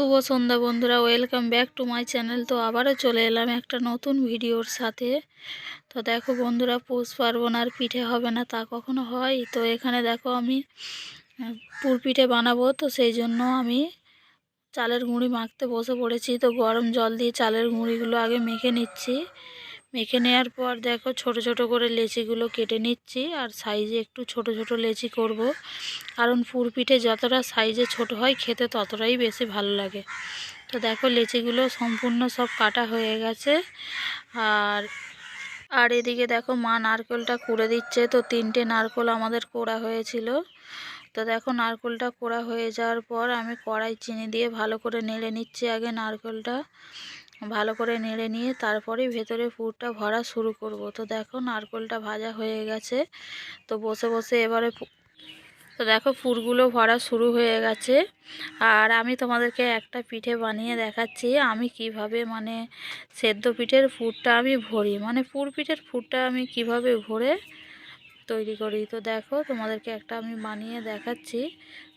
শুভ সন্ধ্যা বন্ধুরা welcome back to my channel তো আবারও চলে এলাম একটা নতুন ভিডিওর সাথে। তো দেখো বন্ধুরা, পৌষ পার্বণ আর পিঠে হবে না, তা কখনো হয়? তো এখানে দেখো আমি পুর পিঠে বানাবো, তো সেই জন্য আমি চালের গুঁড়ি মাখতে বসে পড়েছি। তো গরম জল দিয়ে চালের গুঁড়িগুলো আগে মেখে নিচ্ছি। মেখে নেওয়ার পর দেখো ছোট ছোট করে লেচিগুলো কেটে নিচ্ছি, আর সাইজে একটু ছোট ছোট লেচি করব। কারণ পুর পিঠে যতটা সাইজে ছোট হয় খেতে ততটাই বেশি ভালো লাগে। তো দেখো লেচিগুলো সম্পূর্ণ সব কাটা হয়ে গেছে। আর আর এদিকে দেখো মা নারকেলটা কুড়ে দিচ্ছে। তো তিনটে নারকেল আমাদের কোড়া হয়েছিল। তো দেখো নারকেলটা কোড়া হয়ে যাওয়ার পর আমি কড়াই চিনি দিয়ে ভালো করে নেড়ে নিচ্ছি আগে নারকেলটা। ভালো করে নেড়ে নিয়ে তারপরে ভেতরে পুরটা ভরা শুরু করব। তো দেখো নারকেলটা ভাজা হয়ে গেছে। তো বসে বসে এবারে তো দেখো পুরগুলো ভরা শুরু হয়ে গেছে। আর আমি তোমাদেরকে একটা পিঠে বানিয়ে দেখাচ্ছি, আমি কীভাবে মানে সেদ্ধ পিঠের পুরটা আমি ভরি। মানে পুর পিঠের পুরটা আমি কীভাবে ভরে তৈরি করি। তো দেখো, তোমাদেরকে একটা আমি বানিয়ে দেখাচ্ছি।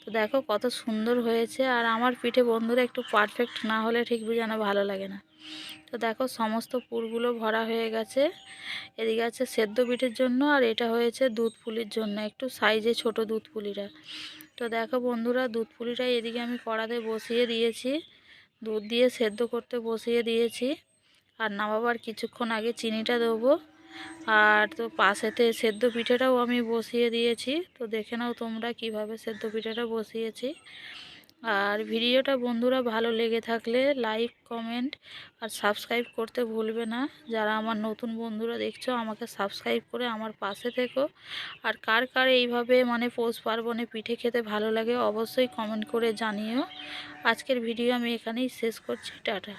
তো দেখো কত সুন্দর হয়েছে। আর আমার পিঠে বন্ধুরা একটু পারফেক্ট না হলে ঠিক যেন ভালো লাগে না। তো দেখো, সমস্ত পুরগুলো ভরা হয়ে গেছে। এদিকে আছে সেদ্ধ পিঠের জন্য আর এটা হয়েছে দুধ পুলির জন্য, একটু সাইজে ছোট দুধ পুলিটা। তো দেখো বন্ধুরা, দুধ পুলিটা এদিকে আমি কড়াতে বসিয়ে দিয়েছি। দুধ দিয়ে সেদ্ধ করতে বসিয়ে দিয়েছি। আর নামাবার কিছুক্ষণ আগে চিনিটা দেবো। আর তো পাশেতে সেদ্ধ পিঠেটাও আমি বসিয়ে দিয়েছি। তো দেখে নাও তোমরা কীভাবে সেদ্ধ পিঠেটা বসিয়েছি। আর ভিডিওটা বন্ধুরা ভালো লেগে থাকলে লাইক, কমেন্ট আর সাবস্ক্রাইব করতে ভুলবে না। যারা আমার নতুন বন্ধুরা দেখছ, আমাকে সাবস্ক্রাইব করে আমার পাশে থেকো। আর কার কার এইভাবে মানে পৌষ পার্বণে পিঠে খেতে ভালো লাগে অবশ্যই কমেন্ট করে জানিও। আজকের ভিডিও আমি এখানেই শেষ করছি। টাটা।